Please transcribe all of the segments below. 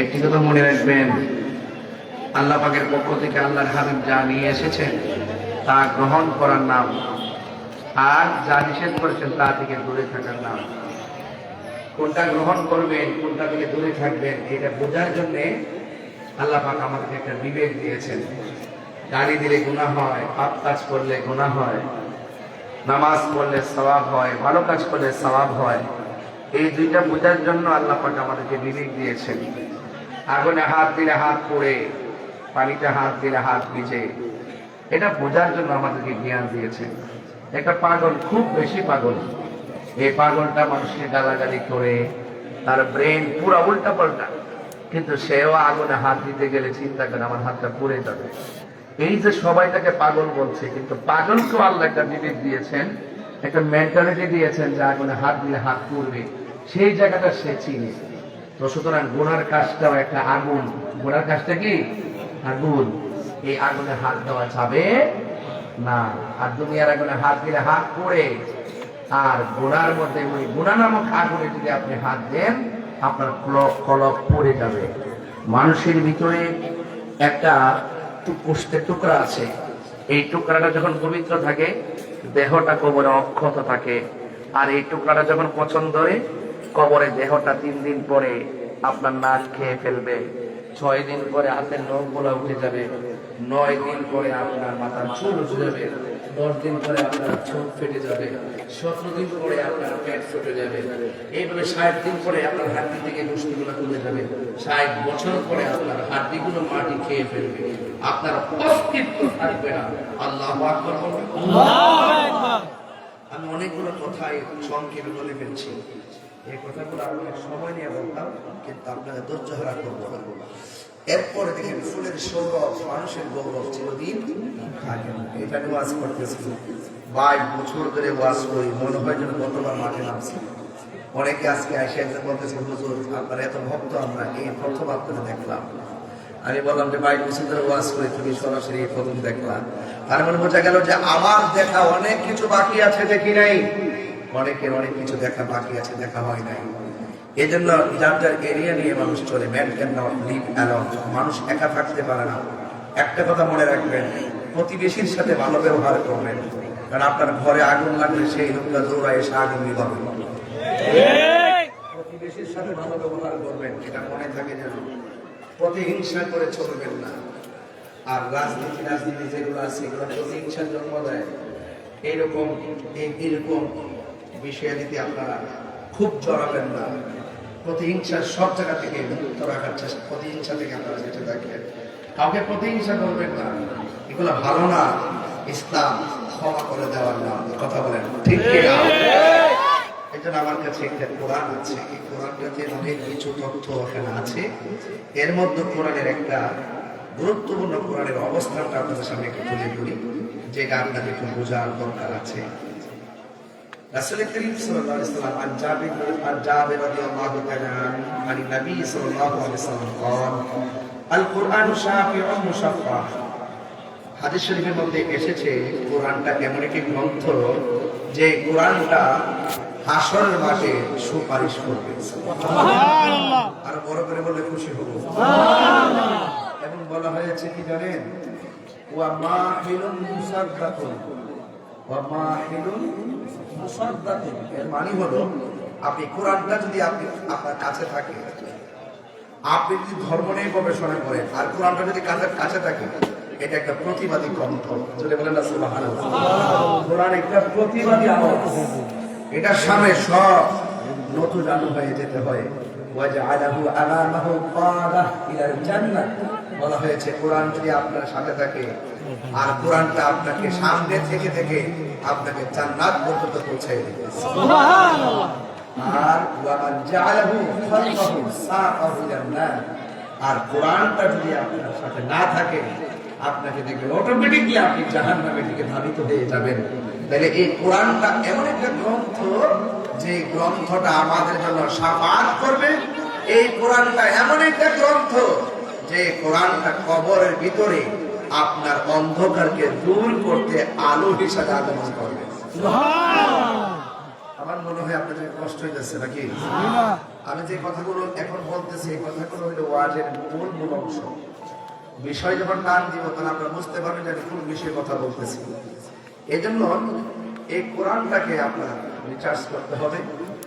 একটি কথা মনে রাখবেন, আল্লাহ পাকের পক্ষ থেকে আল্লাহর হাবিব যা নিয়ে এসেছেন, তা গ্রহণ করার নাম, আর যা নিষেধ করেছেন তা থেকে দূরে থাকার নাম। কোনটা গ্রহণ করবেন, কোনটা থেকে দূরে থাকবেন, এটা বোঝার জন্যে আল্লাহ পাক আমাদেরকে একটা বিবেক দিয়েছেন। গালি দিলে গুনাহ হয়, পাপ কাজ করলে গুনাহ হয়। নামাজ পড়লে সওয়াব হয়, ভালো কাজ করলে সওয়াব হয়। এই দুইটা বোঝার জন্য আল্লাহ পাক আমাদেরকে বিবেক দিয়েছেন। আগুনে হাত দিলে হাত পড়ে, পানিতে হাত দিলে হাত ভিজে। এটা বোঝার জন্য আমাদেরকে জ্ঞান দিয়েছেন। একটা পাগল, খুব বেশি পাগল। এই পাগলটা মানুষকে গালাগালি করে, তার ব্রেন পুরো উল্টা পাল্টা কিন্তু সেও আগুনে হাত দিতে গেলে চিন্তা করে, আমার হাতটা পুড়ে যাবে। এই যে সবাই তাকে পাগল বলছে, কিন্তু পাগলকেও আল্লাহ একটা বিবেক দিয়েছেন, একটা মেন্টালিটি দিয়েছেন যে আগুনে হাত দিলে হাত পুড়বে সেই জায়গাটা সে চিনে। তো সুতরাং গোনার কাজটাও একটা আগুন। গোনার কাজটা কি? আগুন। এই আগুনে হাত দেওয়া যাবে না। আর দুনিয়ার আগুনে হাত দিলে হাত পড়ে। আর গোনার মধ্যে ওই গুণা নামক আগুনে যদি আপনি হাত দেন, আপনার কলক কলক পড়ে যাবে। মানুষের ভিতরে একটা পুষ্টের টুকরা আছে। এই টুকরাটা যখন পবিত্র থাকে, দেহটা কবরে অক্ষত থাকে। আর এই টুকরাটা যখন পছন্দ ধরে কবরে দেহটা তিন দিন পরে আপনার নাক খেয়ে ফেলবে। ছয় দিন পরে হাতের নখ গোলা উঠে যাবে। নয় দিন পরে আপনার মাথার চুল উঠে যাবে। দশ দিন পরে আপনার চোখ ফেটে যাবে। সতেরো দিন পরে আপনার পেট ফেটে যাবে। এইভাবে ষাট দিন পরে আপনার হাড্ডি থেকে গোষ্ঠীগুলো তুলে যাবে। ষাট বছর পরে আপনার হাড্ডিগুলো মাটি খেয়ে ফেলবে। আপনার অস্তিত্ব থাকবে না। আল্লাহ আমি অনেকগুলো কথাই সংক্ষেপে বলে ফেলছি। এই কথাগুলো অনেক সময় নিয়ে বলতাম কিন্তু আপনাকে ধৈর্য হারা করব না। এরপরে দেখেন ফুলের সৌরভ মানুষের গৌরব চিরদিন থাকে। এটা নিয়ে ওয়াজ করতেছি। বাইশ বছর ধরে ওয়াজ করি। মনে হয় যেন গতবার মাঠে নামছি। অনেকে আজকে আসে একজন বলতেছে হুজুর আপনার এত ভক্ত আমরা এই প্রথম আপনারা দেখলাম। আমি বললাম যে বছর ধরে ওয়াজ করে তুমি সরাসরি প্রথম দেখলাম তার মানে বোঝা গেল যে আমার দেখা অনেক কিছু বাকি আছে দেখি নাই। অনেকের অনেক কিছু দেখা বাকি আছে দেখা হয় নাই। এই জন্য যার যার এরিয়া নিয়ে মানুষ চলে। Man can not live alone মানুষ একা থাকতে পারে না। একটা কথা মনে রাখবেন প্রতিবেশীর সাথে ভালো ব্যবহার করবেন। কারণ আপনার ঘরে আগুন লাগলে সেই লোকটা দৌড়ায় এসে আগুন নিভাবে প্রতিবেশীর সাথে ভালো ব্যবহার করবেন এটা মনে থাকে যেন। প্রতিহিংসা করে চলবেন না। আর রাজনীতি রাজনীতি যেগুলো আছে, এগুলো প্রতিহিংসার জন্ম দেয়। এইরকম, এই- এইরকম বিষয়াদিতে আপনারা খুব জড়াবেন না প্রতিহিংসার সব জায়গা থেকে মুক্ত রাখার চেষ্টা প্রতিহিংসা থেকে আপনারা যেটা দেখেন, কাউকে প্রতিহিংসা করবেন না। এগুলো ভালো না। ইসলাম ক্ষমা করে দেওয়ার নাম কথা বলেন। ঠিক কি না এই জন্য আমার কাছে একটা কোরআন আছে এই কোরআনটাতে অনেক কিছু তথ্য এখানে আছে এর মধ্যে কোরআনের একটা গুরুত্বপূর্ণ কোরআনের অবস্থানটা আপনাদের সামনে একটু তুলে ধরি যেটা আপনাদের একটু বোঝার দরকার আছে রাসূল করিম সাল্লাল্লাহু আলাইহি ওয়াসাল্লাম عن جابر عن جابر رضي الله تعالى عنه عن النبي صلى الله عليه وسلم قال القرآن شافع مشفع হাদিস শরীফের মধ্যে এসেছে কোরআনটা এমন একটি গ্রন্থ যে কোরআনটা হাসরের মাঠে সুপারিশ করবে। আর বড় করে বললে খুশি হব। এবং বলা হয়েছে কি জানেন? ওয়া মাহিলুন মুসাদ্দাকুন ওয়া মাহিলুন মুসাদ্দাকুন এর মানে হলো আপনি কোরআনটা যদি আপনি আপনার কাছে থাকে আপনি যদি ধর্ম নিয়ে গবেষণা করেন আর কোরআনটা যদি কাছে থাকে এটা একটা প্রতিবাদী গ্রন্থ। যদি বলেন না কোরআন একটা প্রতিবাদী আমল এটার সামনে সব নতুন আলু হয়ে যেতে হয়। বলা হয়েছে, কোরআন যদি আপনার সাথে থাকে, আর কোরআনটা আপনাকে সামনে থেকে থেকে আপনাকে জান্নাত পর্যন্ত পৌঁছে দেবে। আর আর কোরআনটা যদি আপনার সাথে না থাকে আপনাকে দেখবেন অটোমেটিকলি আপনি জাহান্নামের দিকে ধাবিত হয়ে যাবেন। তাহলে এই কোরআনটা এমন একটা গ্রন্থ যে গ্রন্থটা আমাদের জন্য সাফাত করবে। এই কোরআনটা এমন একটা গ্রন্থ যে কোরআনটা কবরের ভিতরে আপনার অন্ধকারকে দূর করতে আলো হিসাবে আগমন করবে। আমার আমার মনে হয় আপনাদের কষ্ট হয়ে যাচ্ছে নাকি? আমি যে কথাগুলো এখন বলতেছি এই কথাগুলো হলো ওয়াজের মূল মূল অংশ। বিষয় যখন টান দিব, তখন আপনারা বুঝতে পারবেন যে আমি কোন বিষয়ে কথা বলতেছি। এই জন্য এই কোরআনটাকে আপনার রিচার্জ করতে হবে,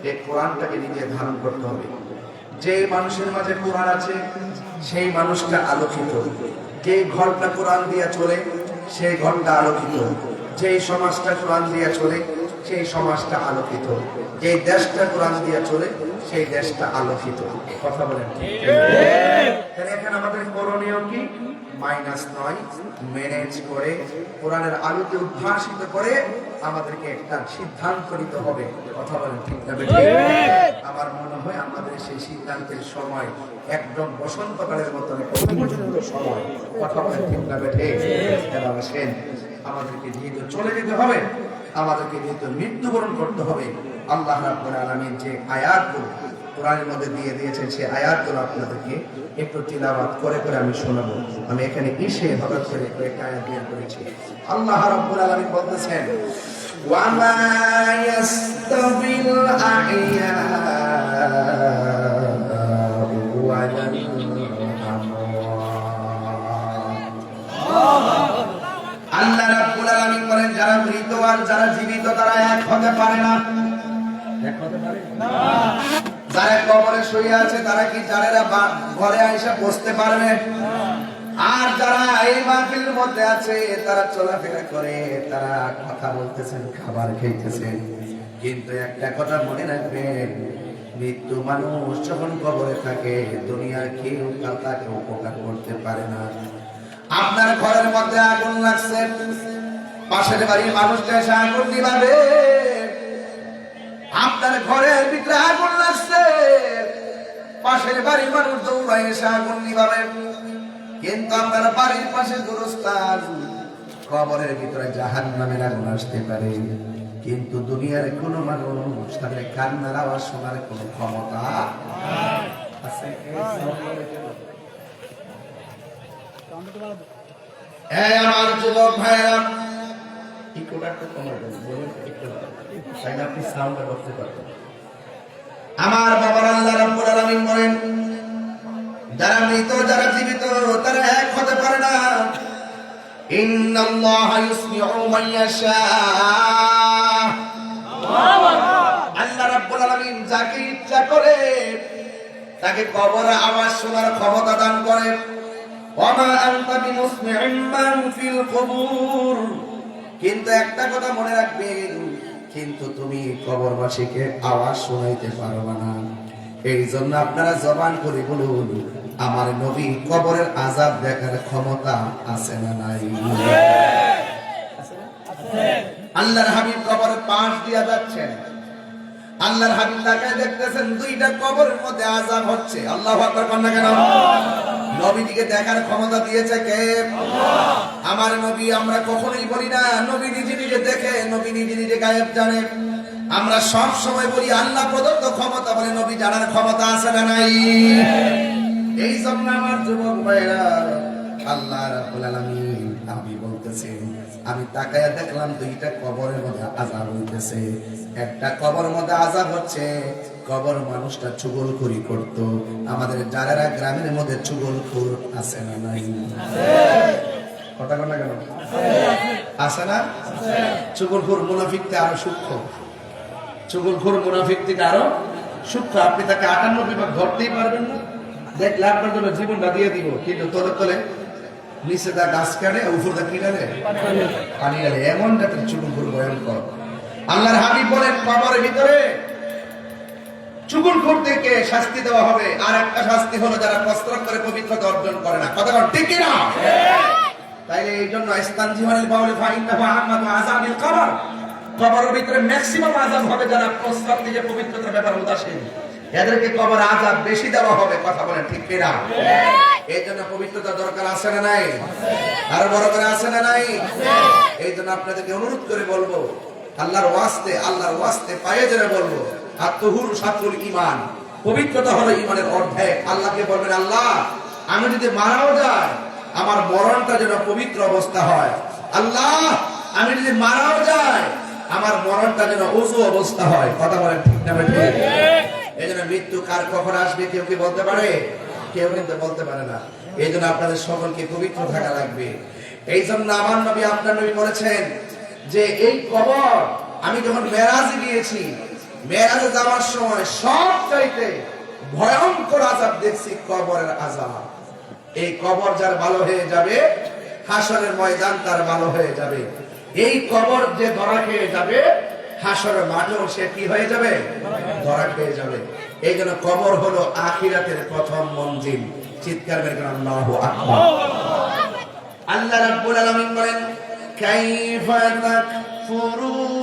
এই কোরআনটাকে নিজে ধারণ করতে হবে। যে মানুষের মাঝে কোরআন আছে, সেই মানুষটা আলোকিত। যে ঘরটা কোরআন দিয়া চলে সেই ঘরটা আলোকিত। যে সমাজটা কোরআন দিয়া চলে, সেই সমাজটা আলোকিত। যে দেশটা কোরআন দিয়া চলে সেই দেশটা আলোকিত কথা বলেন? তাহলে এখানে আমাদের করণীয় কি? মাইনাস নয় ম্যানেজ করে কোরআনের আলোকে উদ্ভাসিত করে আমাদেরকে একটা সিদ্ধান্ত নিতে হবে। কথা বলেন ঠিক না আমার মনে হয় আমাদের সেই সিদ্ধান্তের সময় একদম বসন্তকালের মতন সময়। কথা বলেন ঠিক না বেঠে আসেন আমাদেরকে যেহেতু চলে যেতে হবে। আমাদেরকে যেহেতু মৃত্যুবরণ করতে হবে, আল্লাহ রাব্বুল আলামিন যে আয়াতগুলো কোরআনের মধ্যে দিয়ে দিয়েছেন, সেই আয়াতগুলো আপনাদেরকে একটু তিলাবাত করে করে আমি শোনাবো। আমি এখানে এসে হঠাৎ করে কয়েকটা আয়াত বের করেছি। আল্লাহ রাব্বুল আলামিন বলতেছেন, ওয়ামা ইয়াস্তাবিল আহইয়া ওয়ালাল যারা মৃত আর যারা জীবিত তারা এক হতে পারে না। এক হতে পারে? যারা কবরে শুয়ে আছে তারা কি যারা ঘরে আইসা বসতে পারবে? আর যারা এই মাহফিলের মধ্যে আছে তারা চলাফেরা করে তারা কথা বলতেছেন খাবার খেতেছেন। কিন্তু একটা কথা মনে রাখবেন মৃত্যু মানুষ যখন কবরে থাকে দুনিয়ার কেউ তাকে উপকার করতে পারে না। আপনার ঘরের মধ্যে আগুন লাগছে? পাশের বাড়ির মানুষটা এসে আগুন নিবাবে আপনার ঘরের ভিতরে আগুন লাগছে। পাশের বাড়ির মানুষ দৌড়ায় এসে আগুন নিবাবে কিন্তু আপনার বাড়ির পাশে গুরুস্থান। কবরের ভিতরে জাহান নামের আগুন আসতে পারে। কিন্তু দুনিয়ার কোনো মানুষ তাদের কান্নার আওয়াজ শোনার কোনো ক্ষমতা আমার যুবক ভাইরা আমার বাবার আল্লাহ রাব্বুল আলামিন বলেন, যারা মৃত, যারা জীবিত, তারা এক হতে পারে না। ইন্নাল্লাহা মান ইয়াশা। আল্লাহ আলামিন যাকে ইচ্ছা করে, তাকে কবরে আওয়াজ শোনার ক্ষমতা দান করে ওমা আনতা বিমুসমিউম মান ফিল কুবুর। কিন্তু একটা কথা মনে রাখবেন, কিন্তু তুমি কবরবাসীকে আওয়াজ শোনাইতে পারবে না। এই জন্য আপনারা জবান করে বলুন, আমার নবী কবরের আজাব দেখার ক্ষমতা আছে না নাই? আল্লাহর হাবিব কবরের পাশ দিয়া যাচ্ছেন। আল্লাহর হাবিব তাকায় দেখতেছেন দুইটা কবরের মধ্যে আজাব হচ্ছে। আল্লাহ কন্যা কেন? নবীজিকে দেখার ক্ষমতা দিয়েছে কে? আমার নবী আমরা কখনোই বলি না, নবী নিজে নিজে দেখে, নবী নিজে নিজে গায়েব জানে। আমরা সব সময় বলি, আল্লাহ প্রদত্ত ক্ষমতা বলে নবী জানার ক্ষমতা আছে না নাই? এই জন্য আমার যুবক ভাইরা আল্লাহ রাব্বুল আলামিন আমি বলতেছি, আমি তাকায়া দেখলাম দুইটা কবরের মধ্যে আজাব হইতেছে। একটা কবর মধ্যে আজাব হচ্ছে কবর মানুষটা চুগলখড়ি করত। আমাদের যারা গ্রামের মধ্যে চুগলখোর আছে না নাই? পারবেন না। জীবনটা দিয়ে নিচে দা গাছ উপর এমন ভয়ঙ্কর। আল্লাহর হাবিব বলেন, কবরের ভিতরে শাস্তি দেওয়া হবে। আর একটা শাস্তি হলো যারা করে পবিত্রতা অর্জন করে না। না তাইলে এই জন্য ইস্তান জীবনের বাউলে আযাবিল কবর। ভিতরে ম্যাক্সিমাম হবে যারা পবিত্রতার উদাসীন। এদেরকে কবর আযাব বেশি দেওয়া হবে, কথা ঠিক এই জন্য পবিত্রতা দরকার আছে না নাই? আরও বড় করে আছে না নাই? এই জন্য আপনাদেরকে অনুরোধ করে বলব, আল্লাহর ওয়াস্তে আল্লাহর ওয়াস্তে পায়ে ধরে বলব আত্মহুর সাতুল ইমান পবিত্রতা হলো ইমানের অর্ধেক। আল্লাহকে বলবেন আল্লাহ আমি যদি মারাও যায় আমার মরণটা যেন পবিত্র অবস্থা হয়। আল্লাহ আমি যদি মারাও যায় আমার মরণটা যেন উজু অবস্থা হয়। কথা বলেন ঠিক না ঠিক এই জন্য মৃত্যু কার কখন আসবে কেউ কি বলতে পারে? কেউ কিন্তু বলতে পারে না। এই জন্য আপনাদের সকলকে পবিত্র থাকা লাগবে। এই জন্য আমার নবী আপনার নবী বলেছেন যে এই কবর আমি যখন মেরাজে গিয়েছি মেরাজে যাওয়ার সময় সব চাইতে ভয়ঙ্কর আজাব দেখছি কবরের আজাব এই কবর যার ভালো হয়ে যাবে, হাসরের ময়দান তার ভালো হয়ে যাবে। এই কবর যে ধরা খেয়ে যাবে, হাসরের মাঠেও সে কি হয়ে যাবে? ধরা খেয়ে যাবে। এই জন্য কবর হলো আখিরাতের প্রথম মঞ্জিল। চিৎকার বের করেন আল্লাহু আকবার। রাব্বুল আলামিন বলেন, কাইফা তাকফুরুনা?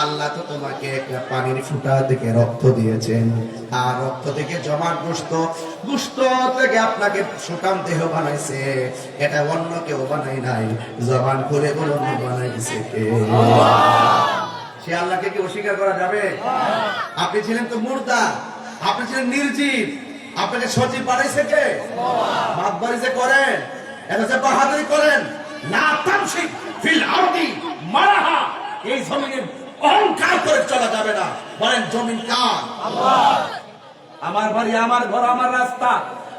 আল্লাহ তো তোমাকে একটা পানির ফুটা থেকে রক্ত দিয়েছেন। আর রক্ত থেকে জমা গোস্ত গোস্ত থেকে আপনাকে সুটাম দেহ বানাইছে। এটা অন্য কেউ বানাই নাই। জবান খুলে বলুন বানাইছে কে? সে আল্লাহকে কি অস্বীকার করা যাবে? আপনি ছিলেন তো মুর্দা, আপনি ছিলেন নির্জীব। আপনাকে সজীব বানাইছে কে? বাদ বাড়িতে করেন, এটা যে বাহাদুরি করেন। না তামসিক ফিল আরদি মারাহা। এই জমিনে অহংকার করে চলা যাবে না। বলেন, জমিন কার? আমার বাড়ি, আমার ঘর, আমার রাস্তা,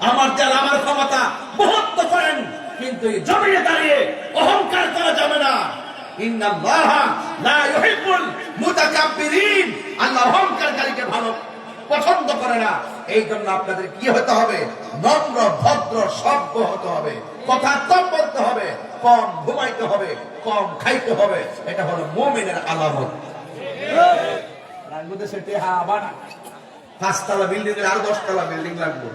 আমার জাল আমার ক্ষমতা মহত্ব করেন, কিন্তু এই জমিনে দাঁড়িয়ে অহংকার করা যাবে না। ভালো পছন্দ করে না। এই জন্য আপনাদের কি হতে হবে? ভদ্র হতে হবে। কথা বলতে হবে, কম হবে, কম খাইতে হবে। এটা হলো মোমেনের আলামত। দশতলা লাগবে।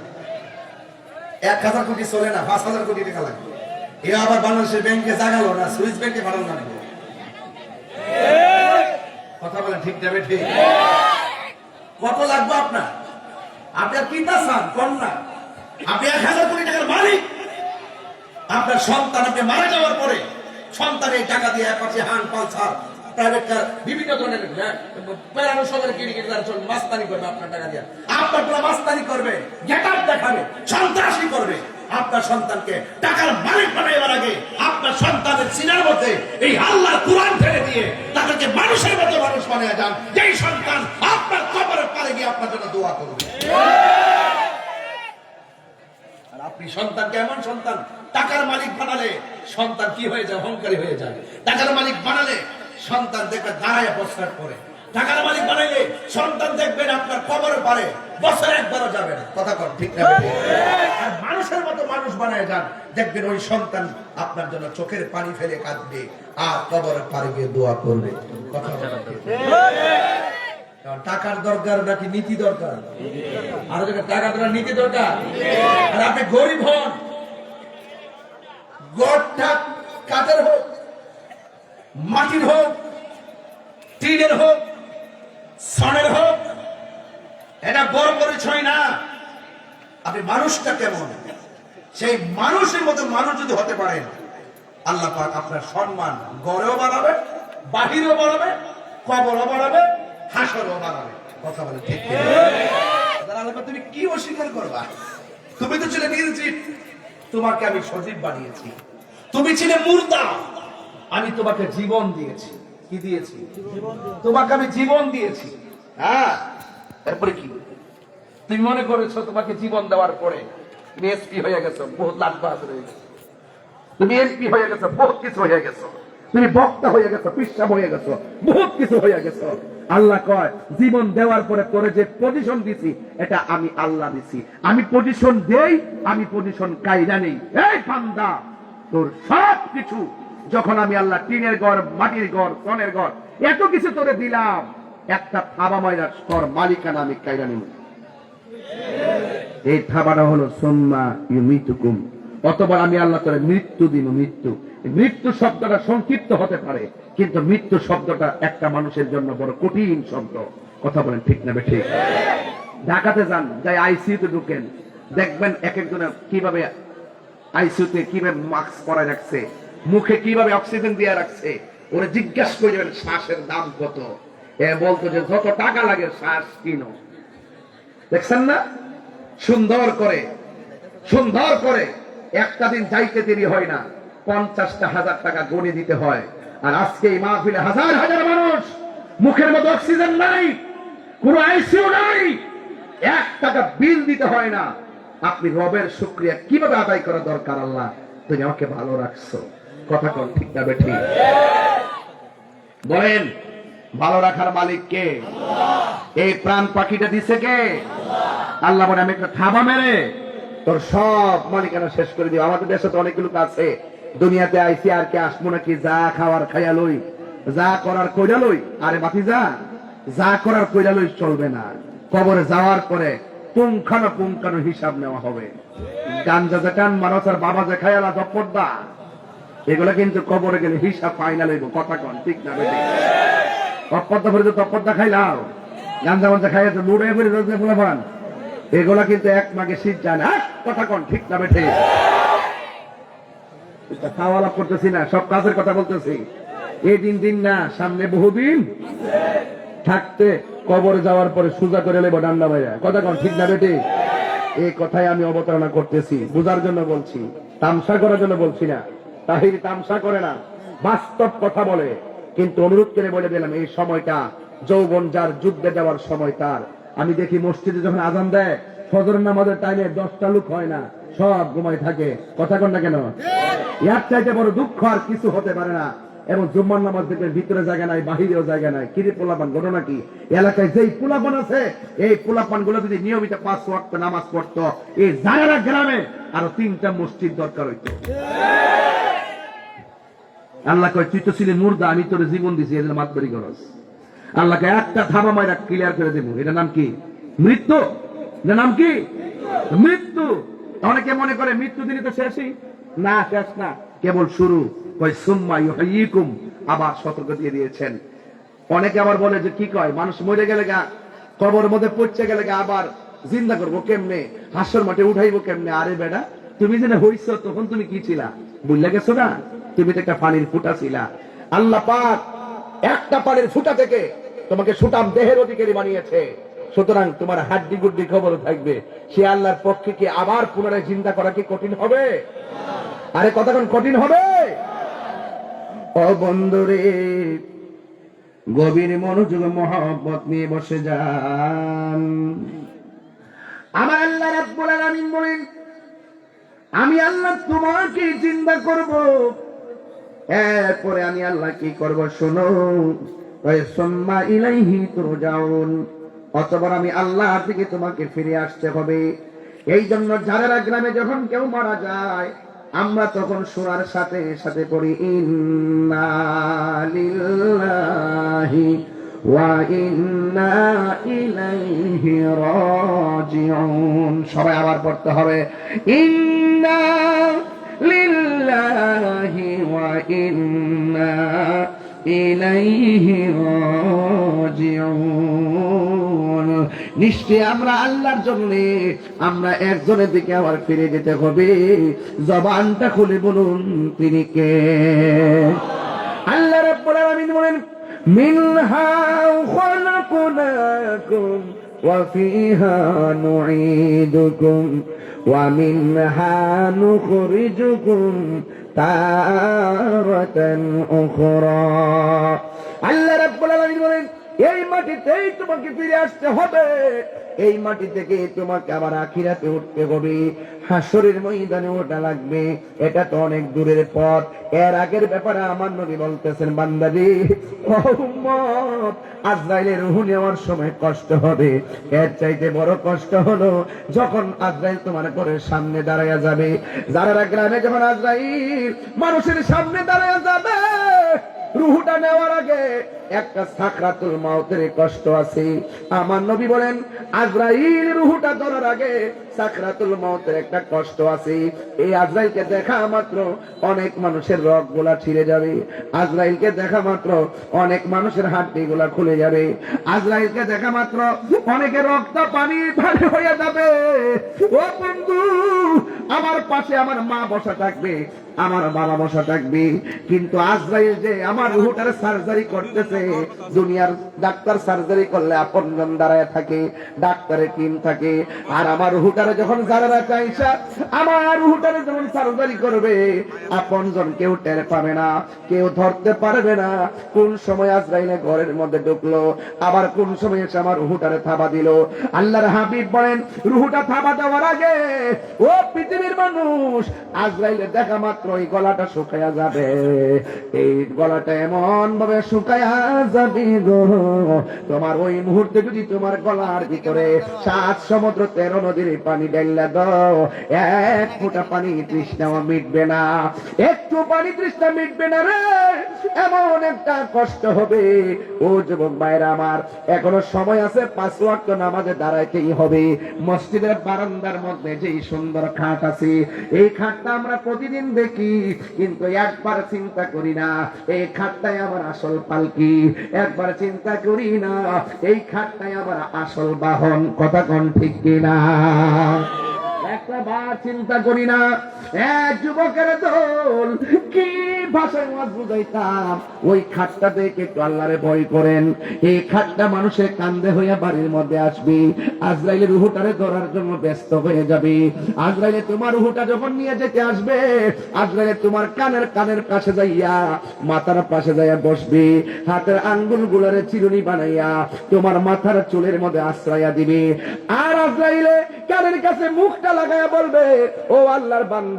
এক হাজার কোটি চলে না, পাঁচ হাজার না আপনার? আপনি এক হাজার কোটি টাকার মালিক। আপনার সন্তান আপনি মারা যাওয়ার পরে সন্তান এই টাকা দিয়ে অ্যাপাচি হান পালসার সন্তান আপনার আপনি সন্তানকে এমন সন্তান, টাকার মালিক বানালে সন্তান কি হয়ে যায়? অহংকারী হয়ে যায়। টাকার মালিক বানালে সন্তান দেখবে দাঁড়ায় প্রস্তাব করে টাকার মালিক বানাইলে সন্তান দেখবেন আপনার কবরে পারে, বছরে একবারও যাবে না। কথা কর ঠিক মানুষের মতো মানুষ বানায় যান, দেখবেন ওই সন্তান আপনার জন্য চোখের পানি ফেলে কাঁদবে, আর কবরের পারে গিয়ে দোয়া করবে। কথা টাকার দরকার নাকি নীতি দরকার? আর টাকা দরকার, নীতি দরকার? আর আপনি গরিব হন। গড়টা কাঠের হোক মাটির হোক, টিনের হোক সনের হোক, এটা বড় পরিচয় না। আপনি মানুষটা কেমন? সেই মানুষের মতো মানুষ যদি হতে পারেন, আল্লাহ পাক আপনার সম্মান গড়েও বাড়াবে, বাহিরেও বাড়াবে, কবরও বাড়াবে, হাসরও বাড়াবে। কথা বলে ঠিক আল্লাহ তুমি কি অস্বীকার করবা? তুমি তো ছিলে নির্জীব তোমাকে আমি সজীব বানিয়েছি। তুমি ছিলে মুর্দা আমি তোমাকে জীবন দিয়েছি। কি দিয়েছি? তোমাকে আমি জীবন দিয়েছি। হ্যাঁ? এরপরে কি? তুমি মনে করেছ তোমাকে জীবন দেওয়ার পরে তুমি এসপি হয়ে গেছো বহুত লাভবাস হয়ে গেছো। তুমি এমপি হয়ে গেছো বহুত কিছু হয়ে গেছো। তুমি বক্তা হয়ে গেছো পিসাব হয়ে গেছো বহুত কিছু হয়ে গেছো। আল্লাহ কয় জীবন দেওয়ার পরে তোরে যে পজিশন দিছি এটা আমি আল্লাহ দিছি। আমি পজিশন দেই আমি পজিশন কাইরা নেই। এই পান্দা তোর সব কিছু যখন আমি আল্লাহ টিনের ঘর, মাটির ঘর, কনের ঘর, এত কিছু তোরে দিলাম, একটা থাবা ময়দার স্তর মালিকানা আমি কাইরা নেই এই থাবাটা হলো সোম্মা ইউমিতুকুম। অতবার আমি আল্লাহ করে মৃত্যু দিন মৃত্যু। মৃত্যু শব্দটা সংক্ষিপ্ত হতে পারে, কিন্তু মৃত্যু শব্দটা একটা মানুষের জন্য বড় কঠিন শব্দ। কথা বলেন ঠিক না ঠিক ঢাকাতে যান, যাই আইসিইউতে ঢুকেন। দেখবেন এক একজনের কীভাবে আইসিইউতে কীভাবে মাস্ক পরা রাখছে। মুখে কীভাবে অক্সিজেন দিয়ে রাখছে? ওরা জিজ্ঞাসা করে শ্বাসের দাম কত? এ বলতো যে, যত টাকা লাগে, শ্বাস কিনো। দেখছেন না? সুন্দর করে সুন্দর করে। একটা দিন যাইতে দেরি হয় না। পঞ্চাশটা হাজার টাকা গণে দিতে হয়। আর আজকে এই মাহফিলে হাজার হাজার মানুষ মুখের মতো অক্সিজেন নাই, কোন আইসিউ নাই। এক টাকা বিল দিতে হয় না। আপনি রবের শুক্রিয়া কীভাবে আদায় করা দরকার আল্লাহ? তুমি আমাকে ভালো রাখছো। কথা কন ঠিক না বেঠি বলেন, ভালো রাখার মালিক কে? এই প্রাণ পাখিটা দিছে কে? আল্লাহ বলে, আমি একটা থাবা মেরে তোর সব মালিকানা শেষ করে দিব। আমাদের দেশে তো অনেকগুলো আছে। দুনিয়াতে আইসি আর কে আসব নাকি? যা খাওয়ার খাইয়া লই, যা করার কইরা লই। আরে বাতি যা যা করার কইরা লই চলবে না। কবরে যাওয়ার পরে পুঙ্খানো পুঙ্খানো হিসাব নেওয়া হবে। গাঞ্জা যে টান মানুষ আর বাবা যে খায়ালা দপ্পর্দা এগুলা কিন্তু কবরে গেলে হিসাব ফাইনাল হইব, কথা কন, ঠিক না বেঠিক? অপদ্দা ভরে তো তপদ্দা খাইলাও গাঞ্জা মাঞ্জা খাইয়া তো লুড়ে ফেলে রোজে ফুলে পান এগুলা কিন্তু এক মাগে শীত যায় না। কথা কন, ঠিক না বেঠে খাওয়া লাভ করতেছি না, সব কাজের কথা বলতেছি। এই দিন দিন না, সামনে বহুদিন থাকতে কবরে যাওয়ার পরে সুজা করে লেবো ডান্ডা ভাইয়া কথা কন, ঠিক না বেটে এই কথাই আমি অবতারণা করতেছি, বুঝার জন্য বলছি, তামসা করার জন্য বলছি না। তাহির তামসা করে না। বাস্তব কথা বলে। কিন্তু অনুরোধ করে বলে দিলাম, এই সময়টা, যৌবন যার, যুদ্ধে যাওয়ার সময় তার। আমি দেখি মসজিদে যখন আজান দেয়, ফজর নামাজের টাইমে দশটা লোক হয় না, সব ঘুমাই থাকে। কথা কন না কেন? ইয়ার চাইতে বড় দুঃখ আর কিছু হতে পারে না। এবং জুম্মার নামাজ দেখবেন ভিতরে জায়গা নাই, বাহিরেও জায়গা নাই। কিরে পোলাপান, ঘটনা কি? এলাকায় যেই পোলাপান আছে, এই পোলাপানগুলো যদি নিয়মিত পাঁচ ওয়াক্ত নামাজ পড়তো, এই জায়গারা গ্রামে আরও তিনটা মসজিদ দরকার হইতো। আল্লাহ কয়, তুই তো ছিলি মুর্দা, আমি তোর জীবন দিছি, এদের মাতবাড়ি খরচ আল্লাহকে একটা থামা মাইরা ক্লিয়ার করে দেবো। এটা নাম কি? মৃত্যু? এটা নাম কি? মৃত্যু। অনেকে মনে করে মৃত্যু দিনই তো শেষই। না, শেষ না। কেবল শুরু। কয়, সুম্মা ইউহাইয়িকুম। আবার সতর্ক দিয়ে দিয়েছেন। অনেকে আবার বলে যে, কি কয়? মানুষ মরে গেলে গা কবর মধ্যে পড়ছে গেলে গা, আবার জিন্দা করব কেমনে? হাসর মাঠে উঠাইবো কেমনে? আরে বেডা তুমি যেন হইছ, তখন তুমি কি ছিলা? বুঝলে গেছো না? তুমি তো একটা পানির ফুটা ছিলা। আল্লাহ পাক একটা পানির ফুটা থেকে তোমাকে সুটাম দেহের অধিকারী বানিয়েছে। সুতরাং তোমার হাড্ডি গুড্ডি খবর থাকবে। সে আল্লাহর পক্ষে কি আবার পুনরায় চিন্তা করা কি কঠিন হবে? আরে কতক্ষণ কঠিন হবে? ও বন্ধুরে, গভীর মনোযোগ, মহব্বত নিয়ে বসে যান। আমার আল্লাহ রাব্বুল আলামিন বলেন আমি আল্লাহ তোমাকে চিন্তা করব। এরপরে আমি আল্লাহ কি করব শোনো? সুম্মা ইলাইহি অতবার আমি তোমাকে ফিরে আসতে হবে। এই জন্য যারা গ্রামে যখন কেউ মারা যায়, আমরা তখন শোনার সাথে সাথে পড়ি, ইন্না লিল্লাহি ওয়া ইন্না ইলাইহি রাজিউন। সবাই আবার পড়তে হবে, ইন্না লিল্লাহি ইন্না রাজিউন নিশ্চয় আমরা আল্লাহর জন্য, আমরা একজনের দিকে আবার ফিরে যেতে হবে। জবানটা খুলে বলুন, তিনি কে? আল্লাহ রাব্বুল আলামিন বলেন, মিনহা খলাকনাকুম وفيها نعيدكم ومنها نخرجكم تارة أخرى الله رب العالمين এই মাটিতেই তোমাকে ফিরে আসতে হবে। এই মাটি থেকে তোমাকে আবার আখিরাতে উঠতে হবে। হাসরের ময়দানে ওটা লাগবে। এটা তো অনেক দূরের পথ। এর আগের ব্যাপারে আমার নবী বলতেছেন বান্দারি আজরাইলের রুহু নেওয়ার সময় কষ্ট হবে। এর চাইতে বড় কষ্ট হলো যখন আজরাইল তোমার করে সামনে দাঁড়াইয়া যাবে। যারা গ্রামে যখন আজরাইল মানুষের সামনে দাঁড়াইয়া যাবে, রুহুটা নেওয়ার আগে একটা সাকরাতুল মাউতের কষ্ট আছে। আমার নবী বলেন আজরাইল রুহুটা ধরার আগে সাকরাতুল মাউতের একটা কষ্ট আছে। এই আজরাইলকে দেখা মাত্র অনেক মানুষের রকগুলা ছিঁড়ে যাবে। আজরাইলকে দেখা মাত্র অনেক মানুষের হাড্ডি গুলা খুলে যাবে। আজরাইলকে দেখা মাত্র অনেকের রক্ত পানি পানি হয়ে যাবে। ও বন্ধু, আমার পাশে আমার মা বসা থাকবে, আমার বাবা বসা থাকবে। কিন্তু আজরাইল যে আমার রুহুটার সার্জারি করতেছে, দুনিয়ার ডাক্তার সার্জারি করলে আপনজন দাঁড়ায় থাকে, ডাক্তারের টিম থাকে, আর আমার রুহুটারে যখন যারা চাইসা আমার রুহুটারে যখন সার্জারি করবে, আপনজন কেউ টের পাবে না, কেউ ধরতে পারবে না। কোন সময় আজরাইলে ঘরের মধ্যে ঢুকলো, আবার কোন সময় এসে আমার রুহুটারে থাবা দিল। আল্লাহর হাবিব বলেন রুহুটা থাবা দেওয়ার আগে, ও পৃথিবীর মানুষ, আজরাইলে দেখা মাত্র এই গলাটা শুকায়া যাবে। এই গলাটা এমন ভাবে শুকায়া যাবে গো। তোমার ওই মুহূর্তে যদি তোমার গলার ভিতরে সাত সমুদ্র তেরো নদীর পানি ডাইলা দাও। এক ফোঁটা পানি তৃষ্ণা মিটবে না। একটু পানি তৃষ্ণা মিটবে না রে। এমন একটা কষ্ট হবে। ও যুবক ভাইরা আমার, এখনও সময় আছে, পাঁচ ওয়াক্ত নামাজে দাঁড়াইতেই হবে। মসজিদের বারান্দার মধ্যে যেই সুন্দর খাট আছে, এই খাটটা আমরা প্রতিদিন দেখি, কিন্তু একবার চিন্তা করি না, এই খাটটাই আমার আসল পালকি। একবার চিন্তা করি না, এই খাটটাই আমার আসল বাহন। কথা কোন ঠিক কিনা? একটা বার চিন্তা করি না। এক যুবকের দল, কি ভাষায় ওই খাটটা দেখে একটু আল্লাহরে ভয় করেন। এই খাটটা মানুষের কান্দে হইয়া বাড়ির মধ্যে আসবে। রুহুটারে ধরার জন্য ব্যস্ত হয়ে যাবে। আজরাইলে তোমার রুহুটা যখন নিয়ে যেতে আসবে, আজরাইলে তোমার কানের কানের কাছে যাইয়া, মাথার পাশে যাইয়া বসবে। হাতের আঙ্গুল গুলারে চিরুনি বানাইয়া, তোমার মাথার চুলের মধ্যে আশ্রয়া দিবে। আর আজরাইলে কানের কাছে মুখটা লাগাইয়া বলবে, ও আল্লাহর বান্দা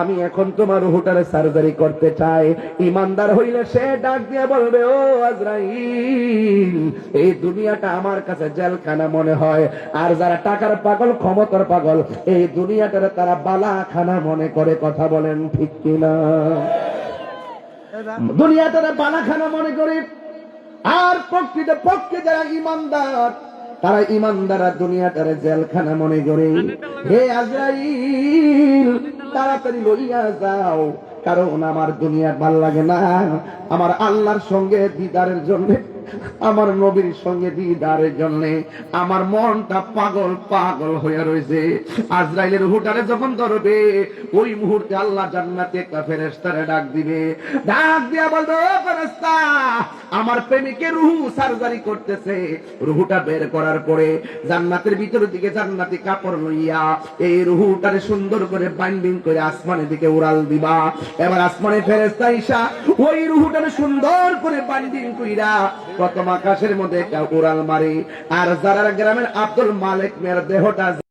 আমি এখন তোমার রুহুটারে সার্জারি করতে চাই। ইমানদার হইলে সে ডাক দিয়ে বলবে ও আজরাইল এই দুনিয়াটা আমার কাছে জেলখানা মনে হয়। আর যারা টাকার পাগল ক্ষমতার পাগল এই দুনিয়াটারে তারা বালাখানা মনে করে কথা বলেন ঠিক কিনা? দুনিয়াটারে বালাখানা মনে করি। আর প্রকৃত পক্ষে যারা ইমানদার তারা ইমানদারা দুনিয়াটারে জেলখানা মনে করে। হে আজরাইল তাড়াতাড়ি লইয়া যাও কারণ আমার দুনিয়া ভালো লাগে না। আমার আল্লাহর সঙ্গে দিদারের জন্য আমার নবীর সঙ্গে দিদারের জন্য আমার মনটা পাগল পাগল হয়ে রয়েছে। আজরাইলের হুটারে যখন ধরবে, ওই মুহূর্তে আল্লাহ জান্নাতে একটা ফেরেস্তারে ডাক দিবে। ডাক দিয়া বলবে, ও ফেরেস্তা আমার প্রেমিকে রুহু সার্জারি করতেছে। রুহুটা বের করার পরে জান্নাতের ভিতরের দিকে জান্নাতি কাপড় লইয়া এই রুহুটারে সুন্দর করে বাইন্ডিং করে আসমানের দিকে উড়াল দিবা। এবার আসমানে ফেরেস্তা ইসা ওই রুহুটারে সুন্দর করে বাইন্ডিং কইরা প্রথম আকাশের মধ্যে একটা উড়াল মারি আর যারা গ্রামের আব্দুল মালিক মেয়ের দেহটা